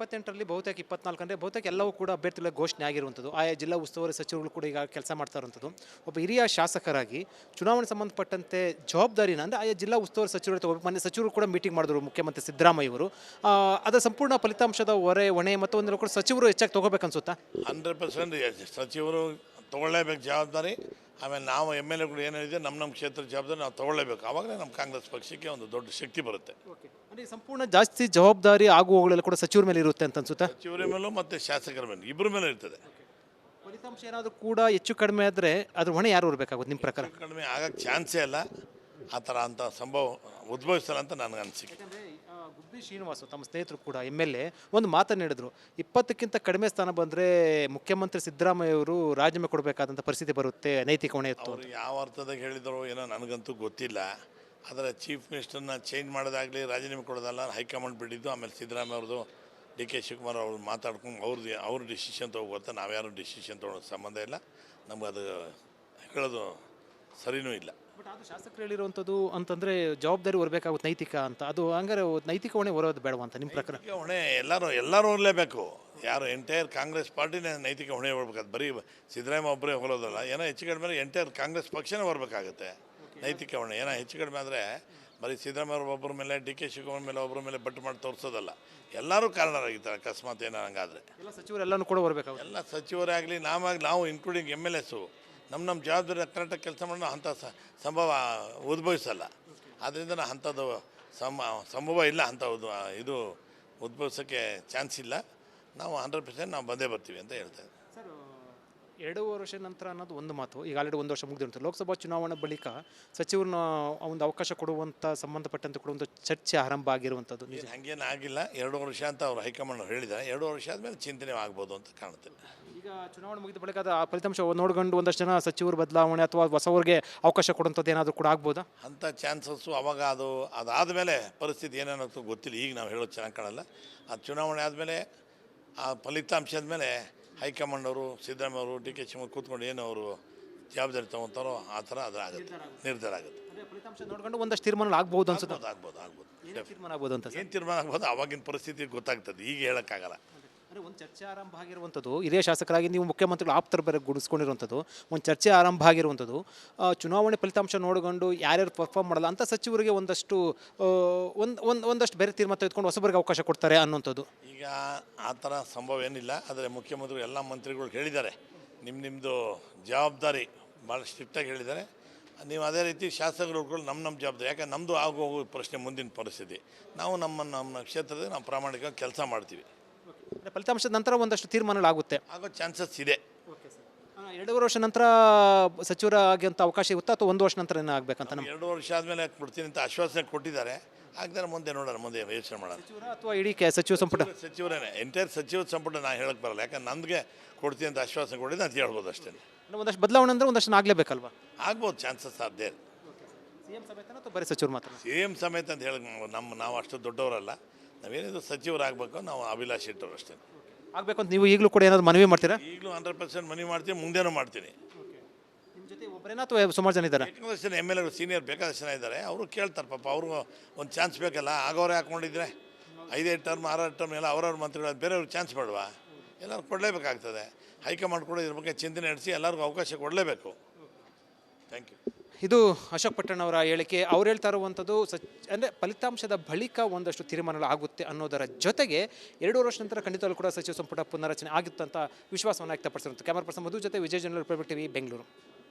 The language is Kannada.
ಇಪ್ಪತ್ತೆಂಟರಲ್ಲಿ ಬಹುತೇಕ ಇಪ್ಪತ್ನಾಲ್ಕು ಅಂದರೆ ಬಹುತೇಕ ಎಲ್ಲವೂ ಕೂಡ ಅಭ್ಯರ್ಥಿಗಳ ಘೋಷಣೆ ಆಗಿರುವಂಥದ್ದು. ಆಯಾ ಜಿಲ್ಲಾ ಉಸ್ತುವಾರಿ ಸಚಿವರುಗಳು ಕೂಡ ಈಗ ಕೆಲಸ ಮಾಡ್ತಾ ಇರುವಂಥದ್ದು. ಒಬ್ಬ ಹಿರಿಯ ಶಾಸಕರಾಗಿ ಚುನಾವಣೆ ಸಂಬಂಧಪಟ್ಟಂತೆ ಜವಾಬ್ದಾರಿನ ಅಂದರೆ ಆಯಾ ಜಿಲ್ಲಾ ಉಸ್ತುವಾರಿ ಸಚಿವರು ತಗೋ ಮೊನ್ನೆ ಸಚಿವರು ಕೂಡ ಮೀಟಿಂಗ್ ಮಾಡಿದ್ರು ಮುಖ್ಯಮಂತ್ರಿ ಸಿದ್ದರಾಮಯ್ಯ ಅವರು. ಅದರ ಸಂಪೂರ್ಣ ಫಲಿತಾಂಶದ ಹೊರೆ, ಹೊಣೆ ಮತ್ತು ಒಂದರ ಕೂಡ ಸಚಿವರು ಹೆಚ್ಚಾಗಿ ತೊಗೋಬೇಕನ್ಸುತ್ತಾ? ಹಂಡ್ರೆಡ್ ಪರ್ಸೆಂಟ್ ಸಚಿವರು ತೊಗೊಳ್ಳೇಬೇಕು ಜವಾಬ್ದಾರಿ. ಆಮೇಲೆ ನಾವು ಎಂ ಎಲ್ ಎಗಳು ಏನಿದೆ ನಮ್ಮ ನಮ್ಮ ಕ್ಷೇತ್ರ ಜವಾಬ್ದಾರಿ ನಾವು ತೊಗೊಳ್ಳೇಬೇಕು. ಆವಾಗಲೇ ನಮ್ಮ ಕಾಂಗ್ರೆಸ್ ಪಕ್ಷಕ್ಕೆ ಒಂದು ದೊಡ್ಡ ಶಕ್ತಿ ಬರುತ್ತೆ. ಅಂದರೆ ಸಂಪೂರ್ಣ ಜಾಸ್ತಿ ಜವಾಬ್ದಾರಿ ಆಗುವಗಳೆಲ್ಲ ಕೂಡ ಸಚಿವರ ಮೇಲೆ ಇರುತ್ತೆ ಅಂತ ಅನ್ಸುತ್ತೆ? ಸಚಿವರ ಮೇಲೂ ಮತ್ತು ಶಾಸಕರ ಮೇಲೆ ಇಬ್ಬರ ಮೇಲೆ ಇರ್ತದೆ. ಫಲಿತಾಂಶ ಏನಾದರೂ ಕೂಡ ಹೆಚ್ಚು ಕಡಿಮೆ ಆದರೆ ಅದ್ರ ಹೊಣೆ ಯಾರು ಇರಬೇಕಾಗುತ್ತೆ ನಿಮ್ಮ ಪ್ರಕಾರ? ಕಡಿಮೆ ಆಗಕ್ಕೆ ಚಾನ್ಸೇ ಇಲ್ಲ. ಆ ಥರ ಅಂತ ಸಂಭವ ಉದ್ಭವಿಸಲ್ಲ ಅಂತ ನನಗೆ ಅನಿಸಿಕೆ. ಯಾಕಂದ್ರೆ ಶ್ರೀನಿವಾಸ ತಮ್ಮ ಸ್ನೇಹಿತರು ಕೂಡ ಎಂ ಎಲ್ ಎ ಒಂದು ಮಾತನ್ನು ಹೇಳಿದ್ರು. ಇಪ್ಪತ್ತಕ್ಕಿಂತ ಕಡಿಮೆ ಸ್ಥಾನ ಬಂದರೆ ಮುಖ್ಯಮಂತ್ರಿ ಸಿದ್ದರಾಮಯ್ಯ ಅವರು ರಾಜೀನಾಮೆ ಕೊಡಬೇಕಾದಂಥ ಪರಿಸ್ಥಿತಿ ಬರುತ್ತೆ ನೈತಿಕ ಹೊಣೆ ಇತ್ತು ಅವರು ಯಾವ ಅರ್ಥದಾಗ ಹೇಳಿದ್ರು ಏನೋ ನನಗಂತೂ ಗೊತ್ತಿಲ್ಲ. ಆದರೆ ಚೀಫ್ ಮಿನಿಸ್ಟರ್ನ ಚೇಂಜ್ ಮಾಡೋದಾಗಲಿ ರಾಜೀನಾಮೆ ಕೊಡೋದಲ್ಲ ಹೈಕಮಾಂಡ್ ಬಿಟ್ಟಿದ್ದು ಆಮೇಲೆ ಸಿದ್ದರಾಮಯ್ಯ ಅವ್ರದ್ದು ಡಿ ಕೆ ಶಿವಕುಮಾರ್ ಅವ್ರು ಮಾತಾಡ್ಕೊಂಡು ಅವ್ರದ್ದು ಅವ್ರ ಡಿಸಿಷನ್ ನಾವು ನಾವ್ಯಾರು ಡಿಸಿಷನ್ ತೊಗೊಳೋ ಸಂಬಂಧ ಇಲ್ಲ. ನಮ್ಗೆ ಅದು ಹೇಳೋದು ಸರಿನೂ ಇಲ್ಲ. ಬಟ್ ಅದು ಶಾಸಕರು ಹೇಳಿರುವಂಥದ್ದು ಅಂತಂದರೆ ಜವಾಬ್ದಾರಿ ಹೊರಬೇಕಾಗುತ್ತೆ ನೈತಿಕ ಅಂತ. ಅದು ಹಂಗಾರೆ ನೈತಿಕ ಹೊಣೆ ಹೊರೋದು ಬೇಡವಾ ಅಂತ ನಿಮ್ಮ ಪ್ರಕಾರ ಹೊಣೆ ಎಲ್ಲರೂ ಎಲ್ಲರೂ ಹೊರಲೇಬೇಕು. ಯಾರು ಎಂಟೈರ್ ಕಾಂಗ್ರೆಸ್ ಪಾರ್ಟಿನೇ ನೈತಿಕ ಹೊಣೆ ಹೊರಬೇಕಾಗುತ್ತೆ. ಬರೀ ಸಿದ್ದರಾಮಯ್ಯ ಒಬ್ಬರೇ ಹೊರೋದಲ್ಲ ಏನೋ ಹೆಚ್ಚು ಕಡಿಮೆ ಎಂಟೈರ್ ಕಾಂಗ್ರೆಸ್ ಪಕ್ಷನೇ ಹೊರಬೇಕಾಗುತ್ತೆ. ನೈತಿಕ ಹೊಣೆ. ಏನೋ ಹೆಚ್ಚು ಕಡಿಮೆ ಅಂದರೆ ಬರೀ ಸಿದ್ದರಾಮಯ್ಯ ಒಬ್ಬರ ಮೇಲೆ ಡಿ ಕೆ ಶಿವಕುಮಾರ್ ಮೇಲೆ ಒಬ್ಬರ ಮೇಲೆ ಬಟ್ ಮಾಡಿ ತೋರಿಸೋದಲ್ಲ. ಎಲ್ಲರೂ ಕಾರಣರಾಗಿದ್ದಾರೆ ಅಕಸ್ಮಾತ್ ಏನೋ ಹಂಗಾದರೆ ಎಲ್ಲ ಸಚಿವರೆಲ್ಲನೂ ಕೂಡ ಹೊರಬೇಕಾಗುತ್ತೆ. ಎಲ್ಲ ಸಚಿವರೇ ಆಗಲಿ ನಾವಾಗಿ ನಾವು ಇನ್ಕ್ಲೂಡಿಂಗ್ ಎಂ ಎಲ್ ಎಸ್ಸು ನಮ್ಮ ನಮ್ಮ ಜವಾಬ್ದಾರಿ ಕರೆಕ್ಟಾಗಿ ಕೆಲಸ ಮಾಡೋಣ, ಅಂಥ ಸಂಭವ ಉದ್ಭವಿಸಲ್ಲ. ಆದ್ದರಿಂದ ನಾ ಅಂಥದ್ದು ಸಮ ಸಂಭವ ಇಲ್ಲ ಅಂತ ಇದು ಉದ್ಭವಿಸೋಕ್ಕೆ ಚಾನ್ಸ್ ಇಲ್ಲ. ನಾವು ಹಂಡ್ರೆಡ್ ಪರ್ಸೆಂಟ್ ನಾವು ಬಂದೇ ಬರ್ತೀವಿ ಅಂತ ಹೇಳ್ತಾ ಸರ್ ಎರಡೂವರೆ ವರ್ಷ ನಂತರ ಅನ್ನೋದು ಒಂದು ಮಾತು. ಈಗ ಆಲ್ರೆಡಿ ಒಂದು ವರ್ಷ ಮುಗಿದಿರುತ್ತೆ. ಲೋಕಸಭಾ ಚುನಾವಣೆ ಬಳಿಕ ಸಚಿವರನ್ನ ಒಂದು ಅವಕಾಶ ಕೊಡುವಂಥ ಸಂಬಂಧಪಟ್ಟಂತ ಕೂಡ ಒಂದು ಚರ್ಚೆ ಆರಂಭ ಆಗಿರುವಂಥದ್ದು ನಿಜ ಹಂಗೇನು ಆಗಿಲ್ಲ. ಎರಡು ವರ್ಷ ಅಂತ ಅವರು ಹೈಕಮಾಂಡ್ ಹೇಳಿದ ಎರಡು ವರ್ಷ ಆದಮೇಲೆ ಚಿಂತನೆ ಆಗ್ಬೋದು ಅಂತ ಕಾಣುತ್ತೆ. ಈಗ ಚುನಾವಣೆ ಮುಗಿದ ಬಳಿಕ ಅದು ಆ ಫಲಿತಾಂಶ ನೋಡ್ಕೊಂಡು ಒಂದಷ್ಟು ಜನ ಸಚಿವರು ಬದಲಾವಣೆ ಅಥವಾ ಹೊಸವರಿಗೆ ಅವಕಾಶ ಕೊಡುವಂಥದ್ದು ಏನಾದರೂ ಕೂಡ ಆಗ್ಬೋದಾ? ಅಂಥ ಚಾನ್ಸಸ್ಸು ಅವಾಗ ಅದು ಅದಾದ ಮೇಲೆ ಪರಿಸ್ಥಿತಿ ಏನೇನಾಗ್ತದೆ ಗೊತ್ತಿಲ್ಲ. ಈಗ ನಾವು ಹೇಳೋದು ಚೆನ್ನಾಗಿ ಕಾಣಲ್ಲ. ಆ ಚುನಾವಣೆ ಆದಮೇಲೆ ಆ ಫಲಿತಾಂಶದ ಮೇಲೆ ಹೈಕಮಾಂಡ್ ಅವರು ಸಿದ್ದರಾಮಯ್ಯ ಅವರು ಡಿ ಕೆ ಶಿವ ಕೂತ್ಕೊಂಡು ಏನು ಅವರು ಜವಾಬ್ದಾರಿ ತಗೊಂತಾರೋ ಆ ಥರ ಅದ್ರ ಆಗುತ್ತೆ. ನಿರ್ಧಾರ ಆಗುತ್ತೆ. ಫಲಿತಾಂಶ ನೋಡ್ಕೊಂಡು ಒಂದಷ್ಟು ತೀರ್ಮಾನ ಆಗ್ಬೋದು ಅನ್ಸುತ್ತೆ. ಆಗ್ಬೋದು ಆಗ್ಬೋದು ಆಗ್ಬೋದು. ಏನೇ ತೀರ್ಮಾನ ಆಗ್ಬೋದು ಅಂತ ಏನು ತೀರ್ಮಾನ ಆಗ್ಬೋದು? ಅವಾಗಿನ ಪರಿಸ್ಥಿತಿ ಗೊತ್ತಾಗ್ತದೆ. ಈಗ ಹೇಳೋಕ್ಕಾಗಲ್ಲ. ಅಂದರೆ ಒಂದು ಚರ್ಚೆ ಆರಂಭ ಆಗಿರುವಂಥದ್ದು, ಹಿರಿಯ ಶಾಸಕರಾಗಿ ನೀವು ಮುಖ್ಯಮಂತ್ರಿಗಳು ಆಪ್ತರ ಬೇರೆ ಗುಡಿಸ್ಕೊಂಡಿರುವಂಥದ್ದು, ಒಂದು ಚರ್ಚೆ ಆರಂಭ ಆಗಿರುವಂಥದ್ದು ಚುನಾವಣೆ ಫಲಿತಾಂಶ ನೋಡಿಕೊಂಡು ಯಾರ್ಯಾರು ಪರ್ಫಾರ್ಮ್ ಮಾಡಲ್ಲ ಅಂಥ ಸಚಿವರಿಗೆ ಒಂದಷ್ಟು ಒಂದು ಒಂದು, ಒಂದಷ್ಟು ಬೇರೆ ತೀರ್ಮಾನ ತೆಗೆದುಕೊಂಡು ಹೊಸಬರಿಗೆ ಅವಕಾಶ ಕೊಡ್ತಾರೆ ಅನ್ನೋಂಥದ್ದು ಈಗ ಆ ಥರ ಸಂಭವ ಏನಿಲ್ಲ, ಆದರೆ ಮುಖ್ಯಮಂತ್ರಿಗಳು, ಎಲ್ಲ ಮಂತ್ರಿಗಳು ಹೇಳಿದ್ದಾರೆ. ನಿಮ್ಮ ನಿಮ್ಮದು ಜವಾಬ್ದಾರಿ ಭಾಳ ಸ್ಟ್ರಿಕ್ಟಾಗಿ ಹೇಳಿದ್ದಾರೆ. ನೀವು ಅದೇ ರೀತಿ ಶಾಸಕರುಗಳು ನಮ್ಮ ನಮ್ಮ ಜವಾಬ್ದಾರಿ ಯಾಕಂದ್ರೆ ನಮ್ಮದು ಆಗು ಹೋಗೋ ಪ್ರಶ್ನೆ ಮುಂದಿನ ಪರಿಸ್ಥಿತಿ. ನಾವು ನಮ್ಮ ನಮ್ಮ ಕ್ಷೇತ್ರದಲ್ಲಿ ನಾವು ಪ್ರಾಮಾಣಿಕವಾಗಿ ಕೆಲಸ ಮಾಡ್ತೀವಿ. ಫಲಿತಾಂಶದ ನಂತರ ಒಂದಷ್ಟು ತೀರ್ಮಾನಗಳಾಗುತ್ತೆ. ಆಗೋ ಚಾನ್ಸಸ್ ಇದೆ. ಎರಡೂವರೆ ವರ್ಷ ನಂತರ ಸಚಿವರ ಆಗಿರುವಂಥ ಅವಕಾಶ ಇರುತ್ತಾ ಅಥವಾ ಒಂದು ವರ್ಷ ನಂತರ ಏನೋ ಆಗ್ಬೇಕಂತ ನಮ್ಮ ಎರಡು ವರ್ಷ ಆದಮೇಲೆ ಕೊಡ್ತೀನಿ ಅಂತ ಆಶ್ವಾಸನೆ ಕೊಟ್ಟಿದ್ದಾರೆ. ಹಾಗಾದ್ರೆ ಮುಂದೆ ನೋಡೋಣ ಮುಂದೆ ಯೋಚನೆ ಮಾಡೋಣ. ಸಚಿವರ ಅಥವಾ ಇಡೀ ಕೆ ಸಚಿವ ಸಂಪುಟ? ಸಚಿವರೇನೆ. ಎಂಟೈರ್ ಸಚಿವ ಸಂಪುಟ ನಾನು ಹೇಳಕ್ಕೆ ಬರಲ್ಲ. ಯಾಕಂದ್ರೆ ನನಗೆ ಕೊಡ್ತೀನಿ ಅಂತ ಆಶ್ವಾಸನೆ ಕೊಟ್ಟಿದ್ದೆ ಅಂತ ಹೇಳ್ಬೋದು ಅಷ್ಟೇ. ಒಂದಷ್ಟು ಬದಲಾವಣೆ ಅಂದರೆ ಒಂದಷ್ಟು ಆಗ್ಲೇಬೇಕಲ್ವಾ? ಆಗ್ಬೋದು ಚಾನ್ಸಸ್ ಸಾಧ್ಯ ಇಲ್ಲ ಸಿ ಎಂ ಸಮೇತನ ಅಥವಾ ಬರೀ ಸಚಿವರು ಮಾತ್ರ? ಸಿ ಎಂ ಸಮೇತ ಅಂತ ಹೇಳಿ ನಮ್ಮ ನಾವು ಅಷ್ಟು ದೊಡ್ಡವರಲ್ಲ. ನಾವೇನಿದ್ರು ಸಚಿವರಾಗಬೇಕು ನಾವು ಅಭಿಲಾಷೆ ಇಟ್ಟರು ಅಷ್ಟೇ. ಆಗಬೇಕು ಅಂತ ನೀವು ಈಗಲೂ ಕೂಡ ಏನಾದ್ರು ಮನವಿ ಮಾಡ್ತೀರಾ? ಈಗಲೂ ಹಂಡ್ರೆಡ್ ಪರ್ಸೆಂಟ್ ಮನವಿ ಮಾಡ್ತೀನಿ ಮುಂದೆನೂ ಮಾಡ್ತೀನಿ. ನಿಮ್ಮ ಜೊತೆ ಒಬ್ಬರೇನಾ ಅಥವಾ ಸುಮಾರು ಜನ ಇದ್ದಾರೆ? ಬೇಕಾದಷ್ಟು ಜನ ಎಂ ಎಲ್ ಎಗಳು ಸೀನಿಯರ್ ಬೇಕಾದಷ್ಟು ಜನ ಇದ್ದಾರೆ. ಅವರು ಕೇಳ್ತಾರೆ ಪಾಪ ಅವ್ರಿಗೂ ಒಂದು ಚಾನ್ಸ್ ಬೇಕಲ್ಲ ಆಗೋರೇ ಹಾಕೊಂಡಿದ್ರೆ. ಐದೈದು ಟರ್ಮ್ ಆರಾರು ಟರ್ಮ್ ಎಲ್ಲ ಅವ್ರವ್ರ ಮಂತ್ರಿಗಳು ಬೇರೆಯವ್ರಿಗೆ ಚಾನ್ಸ್ ಬೇಡವಾ ಎಲ್ಲರೂ ಕೊಡಲೇಬೇಕಾಗ್ತದೆ. ಹೈಕಮಾಂಡ್ ಕೂಡ ಇದ್ರ ಬಗ್ಗೆ ಚಿಂತನೆ ನಡೆಸಿ ಎಲ್ಲರಿಗೂ ಅವಕಾಶ ಕೊಡಲೇಬೇಕು. ಥ್ಯಾಂಕ್ ಯು ಇದು ಅಶೋಕ್ ಪಟ್ಟಣ್ ಅವರ ಹೇಳಿಕೆ. ಅವ್ರು ಹೇಳ್ತಾ ಇರುವಂಥದ್ದು ಸಚ್, ಅಂದರೆ ಫಲಿತಾಂಶದ ಬಳಿಕ ಒಂದಷ್ಟು ತೀರ್ಮಾನಗಳು ಆಗುತ್ತೆ ಅನ್ನೋದರ ಜೊತೆಗೆ ಎರಡು ವರ್ಷ ನಂತರ ಖಂಡಿತವಾಗ್ಲೂ ಕೂಡ ಸಚಿವ ಸಂಪುಟ ಪುನರಚನೆ ಆಗುತ್ತೆ ಅಂತ ವಿಶ್ವಾಸವನ್ನು ವ್ಯಕ್ತಪಡಿಸಿರುವಂಥ ಕ್ಯಾಮರಾ ಪರ್ಸನ್ ಮಧು ಜೊತೆ Vijay general private TV, Bengaluru.